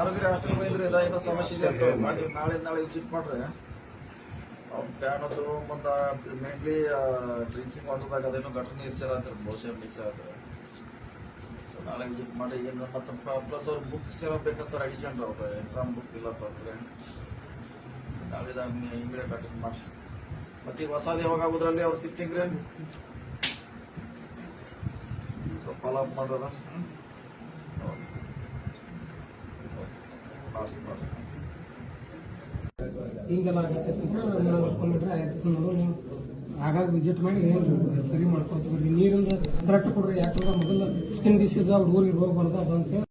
ಆರೋಗ್ಯ ಹಾಸ್ಟೆಲ್ ಬಂದ್ರೆ ಇದಾಗಿರೋ ಸಮಸ್ಯೆ ಇದೆ ಮಾಡಿ ನಾಳೆ ನಾಳೆ ವಿಸಿಟ್ ಮಾಡ್ರೆ. ಅವ್ನ ಪ್ಯಾನ್ ಅದು ಮುಂದ ಮೇನ್ಲಿ ಡ್ರಿಂಕಿಂಗ್ ವಾಟರ್ದಾಗ ಅದೇನೋ ನೀರು ಸೇರ ಅಂತಾರೆ ಬಹುಶಃ ಮಿಕ್ಸ್ ಆಗ್ತದೆ ನಾಳೆ ವಿಸಿಟ್ ಮಾಡಿ ಏನು ಮತ್ತೆ ಪ್ಲಸ್ ಅವ್ರು ಬುಕ್ ಸೇರಬೇಕಂತ ಬೇಕಂತಾರೆ ಅಡಿಷನ್ ಅವ್ರ ಎಕ್ಸಾಮ್ ಬುಕ್ ಇಲ್ಲ ಅಂತಂದ್ರೆ ನಾಳೆದಾಗ ಇಮಿಡಿಯೇಟ್ ಅಟೆಂಡ್ ಮಾಡಿಸಿ. ಮತ್ತೆ ಈಗ ಹೊಸದು ಯಾವಾಗ ಆಗೋದ್ರಲ್ಲಿ ಅವ್ರು ಶಿಫ್ಟಿಂಗ್ ರೀ ಸೊ ಫಾಲೋ ಅಪ್ ಮಾಡೋದ ಆಗಾಗ ವಿಸಿಟ್ ಮಾಡಿ ಏನು ಸರಿ ಮಾಡ್ಕೊತೀವಿ ನೀರಿಂದ ಕರೆಕ್ಟ್ ಕೊಡ್ರಿ, ಯಾಕಂದ್ರೆ ಮೊದಲು ಸ್ಕಿನ್ ಡಿಸೀಸ್ ಹುಡುಗರಿಗೆ ಊರಿಗೆ ಹೋಗ್ಬಾರ್ದು ಅಂತ